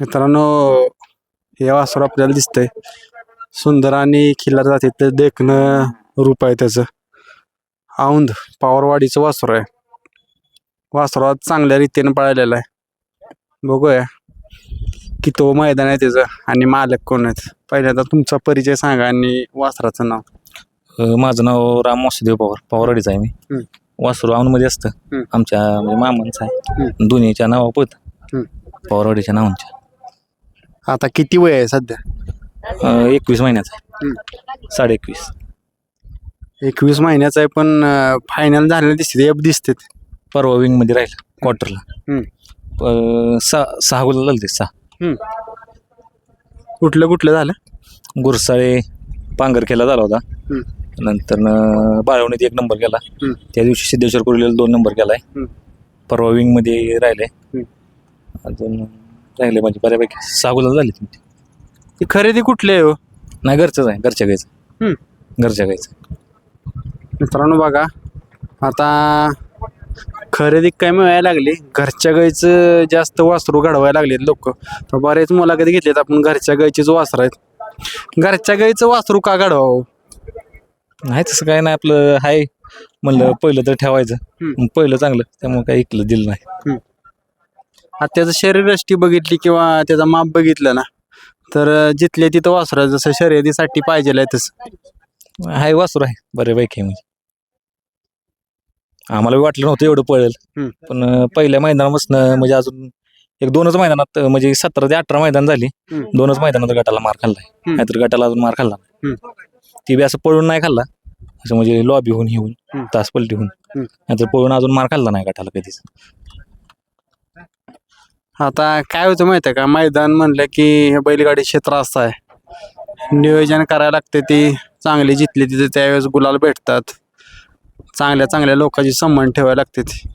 मित्रांनो हे वासर आपल्याला दिसतंय. सुंदर आणि खिल्लार जाते ते देखणं रूप आहे त्याचं. औंध पावरवाडीचं वासर आहे. वासरात चांगल्या रीतीने पळालेलं आहे. बघूया की तो मैदान आहे त्याचं आणि मालक कोण आहेत. पहिल्यांदा तुमचा परिचय सांगा आणि वासराचं नाव. अ, माझं नाव राम वासुदेव पवार. पवारवाडीचं आहे मी. वासरू मध्ये असतं. आमच्या म्हणजे मामांचं आहे. दोन्हीच्या नावा पळत हं. पवारवाडीच्या नावांच्या. आता किती वय आहे सध्या? अ, एकवीस महिन्याचा. साडे एकवीस एकवीस महिन्याचा आहे पण फायनल झालेलं दिसते एफ दिसते परवा विंगमध्ये राहिलं क्वार्टरला. अ, सहा सहा गुला झालं ते सहा. कुठलं कुठलं झालं? गुरसाळे पांगरखेला झाला होता. नंतर बाळवणीत एक नंबर केला. त्या दिवशी सिद्धेश्वर कुर्लेला दोन नंबर केलाय. परवा विंगमध्ये राहिले. अजून राहिले म्हणजे बऱ्यापैकी सहा गुलाल झाले तुमचे. ती खरेदी कुठली आहे हो? नाही घरचंच आहे घरच्या गायचं हं. घरच्या गायचं मित्रांनो बघा आता खरेदी काय मिळायला लागली? घरच्या गाईचं जास्त वासरू घडवायला लागलेत लोक. तर बरेच मुलाखती घेतलेत आपण घरच्या गाईचीच वासर आहेत. घरच्या गाईचं वासरू का घडवावं? नाही तसं काय नाही आपलं हाय म्हणलं पहिलं तर ठेवायचं. पहिलं चांगलं त्यामुळे काही ऐकलं दिलं नाही. आता त्याचं शरीरयष्टी बघितली किंवा त्याचा माप बघितलं ना तर जिथल्या तिथं वासर आहे, जसं शर्यतीसाठी पाहिजे आहे तसं हाय वासूर आहे बऱ्यापैकी म्हणजे आम्हाला वाटलं नव्हतं एवढं पळेल. पण पहिल्या मैदानापासून म्हणजे अजून एक दोनच मैदानात म्हणजे सतरा ते अठरा मैदान झाली. दोनच मैदानात गटाला मार खाल्लाय. नाहीतर गटाला अजून मार खाल्ला नाही. ती बी असं पळून नाही खाल्ला असं म्हणजे लॉबी होऊन. येऊन तास पलटी होऊन. नाहीतर पळून अजून मार खाल्ला नाही गटाला कधीच आता काय होतं माहिती आहे का? मैदान म्हणलं की हे बैलगाडी क्षेत्र असं आहे. नियोजन करायला लागते ती. चांगली जिथली तिथे त्यावेळेस गुलाल भेटतात. चांगल्या चांगल्या लोकांची संबंध ठेवायला लागते ती.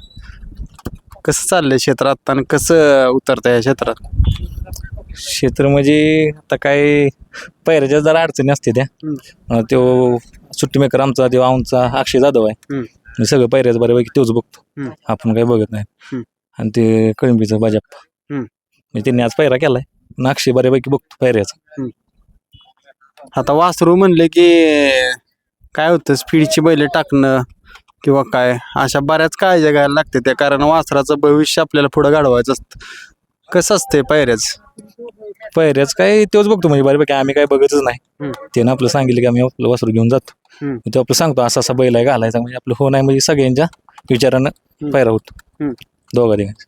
कसं चाललंय क्षेत्रात आणि कसं उतरतं या क्षेत्रात? क्षेत्र म्हणजे आता काय पैराच्या जरा अडचणी असते त्या. अं, त्यो सुट्टी मेकर आमचा देव आमचा अक्षय जाधव आहे. मी सगळं पैऱ्याचं बऱ्यापैकी तोच बघतो. आपण काही बघत नाही. आणि ते कळंबीचं बाजाप्पा म्हणजे त्यांनी आज पैरा केलाय. अक्षय बऱ्यापैकी बघतो पैऱ्याचा आता वासरू म्हणले की काय होतं स्पीडची बैल टाकणं किंवा काय अशा बऱ्याच काळज्या घ्यायला लागते त्या कारण वासराचं भविष्य आपल्याला पुढं घडवायचं असतं. कसं असते पायऱ्याच? पैऱ्याच काय तोच बघतो म्हणजे बऱ्यापैकी आम्ही काय बघतच नाही. त्यानं आपलं सांगितलं की आम्ही आपलं वासरू घेऊन जातो. ते आपलं सांगतो असा असा बैल आहे घालायचा. म्हणजे आपलं हो नाही म्हणजे सगळ्यांच्या विचारानं. पैरा होतो. दोघा दिवस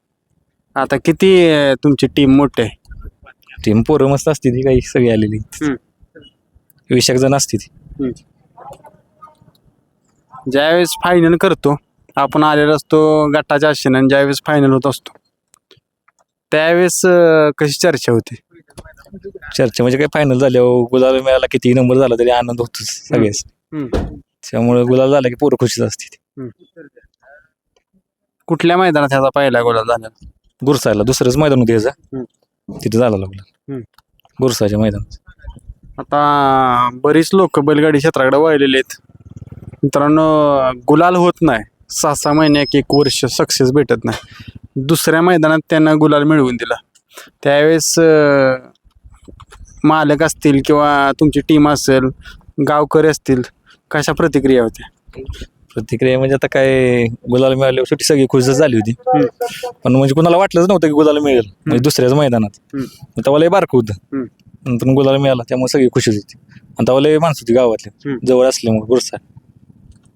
आता किती अं, तुमची टीम मोठी आहे? टीम पोरं मस्त असते ती काही सगळी आलेली. वीस एक जण असते ती. ज्यावेळेस फायनल करतो आपण आलेलो असतो गटाच्या आशेने आणि ज्यावेळेस फायनल होत असतो त्यावेळेस अं, कशी चर्चा होती? चर्चा म्हणजे काय फायनल झाल्यावर गुलाल मिळाला किती नंबर झाला तरी आनंद होतोच सगळेच त्यामुळे गुलाल झाला की पोरं खुशीच असते ती. कुठल्या मैदानात ह्याचा पहिला गोला झाला गुरसायला दुसरंच मैदान होतं. याचं तिथं झाला लागला. गुरसाच्या मैदानात. आता बरीच लोक बैलगाडी क्षेत्राकडे वळलेले आहेत. मित्रांनो गुलाल होत नाही. सहा सहा महिने एक एक वर्ष सक्सेस भेटत नाही. दुसऱ्या मैदानात त्यांना गुलाल मिळवून दिला. त्यावेळेस अं, मालक असतील किंवा तुमची टीम असेल गावकरी असतील कशा प्रतिक्रिया होत्या? प्रतिक्रिया म्हणजे आता काय गुलाल मिळाल्यावर शेवटी सगळी खुश झाली होती. पण म्हणजे कुणाला वाटलंच नव्हतं की गुलाल मिळेल. म्हणजे दुसऱ्याच मैदानात. मग तेव्हा लय बारकं होतं. नंतर गुलाल मिळाला त्यामुळे सगळी खुशीच होती. आणि तेव्हा लय माणसं होती गावातले. जवळ असल्यामुळे गुरसा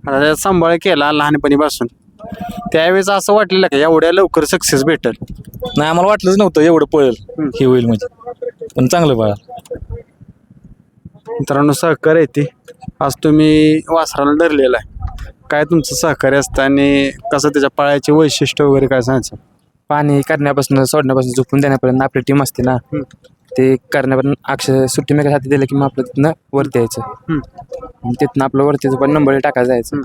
आता त्याचा सांभाळ केला लहानपणीपासून. त्यावेळेस असं वाटलेलं का एवढ्या लवकर सक्सेस भेटेल. नाही आम्हाला वाटलंच नव्हतं एवढं पळेल. हं. होईल म्हणजे. पण चांगलं पळा मित्रांनो सहकार्य आहे ते. आज तुम्ही वासराला धरलेला आहे. काय तुमचं सहकार्य असतं आणि कसं त्याच्या पाळायचे वैशिष्ट्य वगैरे काय सांगायचं? पाणी करण्यापासून सोडण्यापासून झोपून देण्यापर्यंत आपली टीम असते ना. हम्म. ते करण्यापर्यंत अक्षर सुट्टी मेकर हाती दिलं की मग आपलं तिथनं वरती यायचं हम्म. आणि तिथनं आपलं वरतीचं पण नंबर टाकायला जायचं.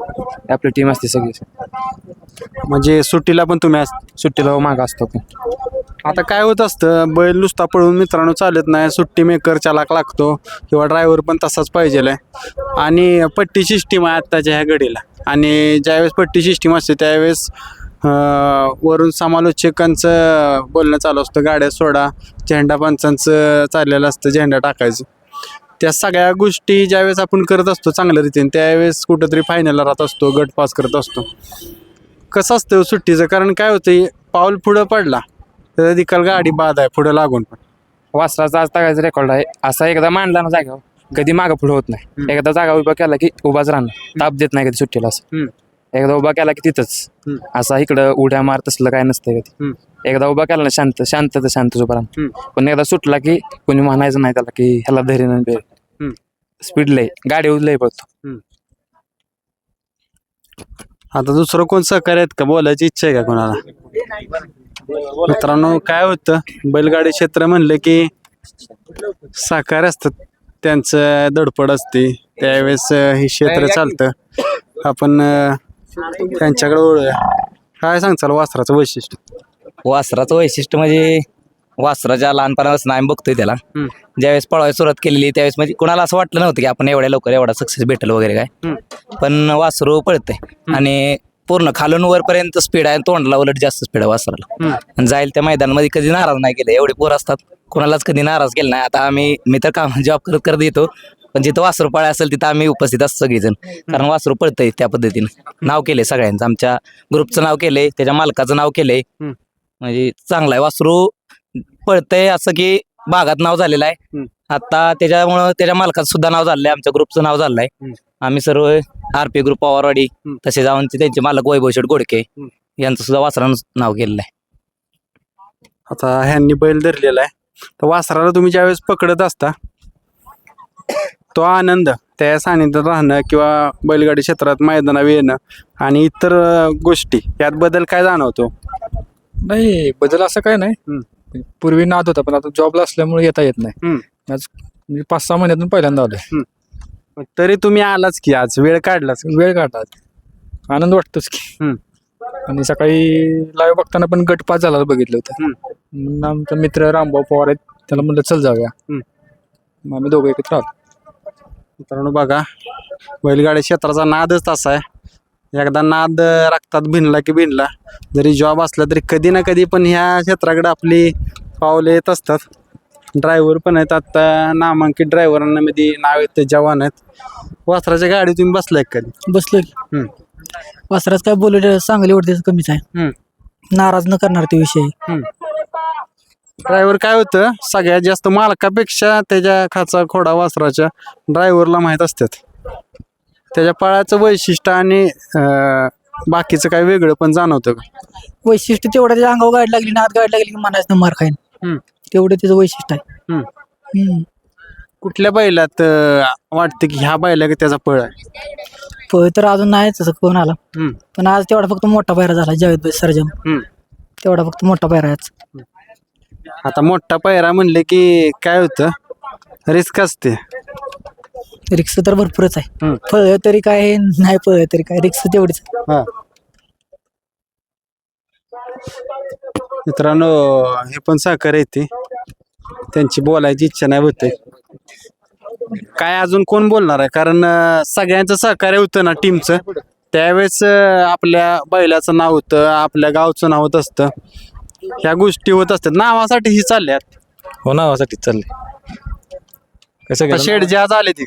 आपली टीम असते सगळी. म्हणजे सुट्टीला पण तुम्ही अस- सुट्टीला मागं असतो आपण. आता काय होत असतं बैल नुसता पळून मित्रांनो चालत नाही सुट्टी मेकर चालाक लागतो किंवा ड्रायव्हर पण तसाच पाहिजे आणि पट्टी सिस्टीम आहे आत्ताच्या ह्या घडीला. आणि ज्यावेळेस पट्टी सिस्टीम असते त्यावेळेस वरून समालोचकांचं बोलणं चालू असतं गाड्या सोडा झेंडा पंचांचं चाललेलं असतं झेंडा टाकायचं. त्या सगळ्या गोष्टी ज्यावेळेस आपण करत असतो चांगल्या रीतीने त्यावेळेस कुठंतरी फायनलला राहत असतो गट पास करत असतो. कसं असतं सुट्टीचं? कारण काय होतं पाऊल पुढं पडला. तर निकाल गाडी बाद आहे पुढं लागून पण. वासराचा आज टाकायचा रेकॉर्ड आहे. असा एकदा मांडला ना जागा कधी मागं पुढे होत नाही. एकदा जागा उभा केला की उभाच राहणार. ताप देत नाही कधी सुट्टीला असं. हम्म. एकदा उभा केला की तिथंच. हम्म. असा इकडं उड्या मार तसलं काय नसतंय कधी. एकदा उभा केला ना शांत शांत तर शांत उभा राहणार हम्म. पण एकदा सुटला की कोणी म्हणायचं नाही त्याला की ह्याला हम्म. बे स्पीड लय. गाडी लय बघतो आता दुसरं कोण सहकार्य आहेत का? बोलायची इच्छा आहे का कोणाला? मित्रांनो काय होतं? बैलगाडी क्षेत्र म्हणलं की सहकार्य असतात. त्यांचं धडपड असते. त्यावेळेस हे क्षेत्र चालतं. आपण त्यांच्याकडे वळूया. काय सांगचाल वासराचं वैशिष्ट्य? वासराचं वैशिष्ट्य म्हणजे वासराच्या लहानपणापासून आम्ही बघतोय त्याला. हम्म. ज्यावेळेस पळवायला सुरुवात केलेली त्यावेळेस म्हणजे कोणाला असं वाटलं नव्हतं की आपण एवढ्या लवकर एवढा सक्सेस भेटेल वगैरे काय. पण वासरू पळतंय. आणि पूर्ण खालून वरपर्यंत स्पीड आहे तोंडला उलट जास्त स्पीड आहे वासराला. आणि जाईल त्या मैदानामध्ये कधी नाराज नाही केलं. एवढे पोर असतात. कोणालाच कधी नाराज केलं नाही. आता आम्ही मी तर काम जॉब करत करत येतो. पण जिथं वासरू पळा असेल तिथं आम्ही उपस्थित असतो सगळेजण. कारण वासरू पळतंय त्या पद्धतीनं. नाव केलंय सगळ्यांचं. आमच्या ग्रुपचं नाव केलंय. त्याच्या मालकाचं नाव केलंय. म्हणजे चांगलं आहे. वासरू पळतंय असं की भागात नाव झालेलं आहे. आता त्याच्यामुळं त्याच्या मालकाचं सुद्धा नाव झालंय. आमच्या ग्रुपचं नाव झालंय. आम्ही सर्व आर पी ग्रुप पवारवाडी. तसे जाऊन ते त्यांचे मालक वैभव शेठ गोडके. यांचं सुद्धा वासरानं नाव केलेलं आहे. आता ह्यांनी बैल धरलेला आहे. तर वासराला तुम्ही ज्यावेळेस पकडत असता तो आनंद त्या सानिध्यात राहणं किंवा बैलगाडी क्षेत्रात मैदानावर येणं आणि इतर अं, गोष्टी यात बदल काय जाणवतो? नाही बदल असं काय नाही. पूर्वी नाद होता पण आता जॉबला असल्यामुळे येता येत नाही. हम्म. आज मी पाच सहा महिन्यातून पहिल्यांदा आलोय. तरी तुम्ही आलाच की आज वेळ काढलाच वेळ काढतात आनंद वाटतोच की. हम्म. आणि सकाळी लाईव्ह बघताना पण गट पास झाला बघितलं होतं. म्हणून आमचा मित्र रामभाऊ पवार आहेत त्याला म्हणलं चल जाऊया. हम्म. मग आम्ही दोघं एकत्र आलो. मित्रांनो बघा बैलगाडी क्षेत्राचा नादच तसा आहे. एकदा नाद रक्तात भिनला की भिनला. जरी जॉब असला तरी कधी ना कधी पण ह्या क्षेत्राकडे आपली पावले येत असतात. ड्रायव्हर पण आहेत. आता नामांकित ड्रायव्हरांना मध्ये नाव येतं जवान आहेत. वासराच्या गाडी तुम्ही बसलाय का कधी? बसलो हम्म. वासराच काय बोलले चांगली वाटते कमीच आहे. हम्म. नाराज न करणार ते विषय. ड्रायव्हर काय होतं सगळ्यात जास्त मालकापेक्षा त्याच्या खाचा खोडा वासराच्या ड्रायव्हरला माहीत असतात. त्याच्या पळाचं वैशिष्ट्य आणि अं, बाकीचं काय वेगळं पण जाणवतं का? वैशिष्ट्य तेवढं त्याच्या अंगावर गाडी लागली नात गाडी लागली की म्हणायचं मार खाईन. हम्म. तेवढं त्याचं वैशिष्ट्य आहे हम्म. हम्म. कुठल्या बैलात अं, वाटतं की ह्या बैला की त्याचा पळ आहे पळ तर अजून नाही तसं कोण आला हम्म. पण आज तेवढा फक्त मोठा पायरा झाला जावेद भाई सरजम हम्म. तेवढा फक्त मोठा पायरा आहे आज. आता मोठा पायरा म्हणले की काय होतं रिस्क असते रिक्स तर भरपूरच आहे हम्म. पळ तरी काय नाही पळ तरी काय रिक्स तेवढीच आहे. मित्रांनो हे पण सहकार्य येते त्यांची बोलायची इच्छा नाही होते काय अजून कोण बोलणार आहे? कारण अं, सगळ्यांचं सहकार्य होतं ना टीमचं त्यावेळेस अं, आपल्या बैलाचं नाव होतं आपल्या गावचं नाव होत असतं. ह्या गोष्टी होत असतात. नावासाठी ही चालल्यात. हो नावासाठी चाललंय कसं केलं शेड जे आज आले ते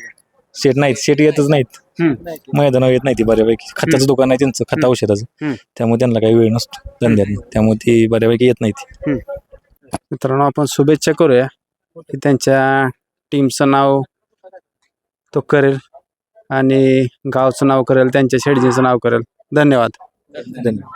शेट नाहीत. शेट येतच नाहीत. मैदानावर येत नाही ती बऱ्यापैकी खताचं दुकान आहे त्यांचं खता औषधाचं. हम्म. त्यामुळे त्यांना काही वेळ नसतो धंद्यात त्यामुळे ती बऱ्यापैकी येत नाही ती मित्रांनो आपण शुभेच्छा करूया. की त्यांच्या टीमचं नाव तो करेल आणि गावचं नाव करेल त्यांच्या शेडजीचं नाव करेल. धन्यवाद. धन्यवाद.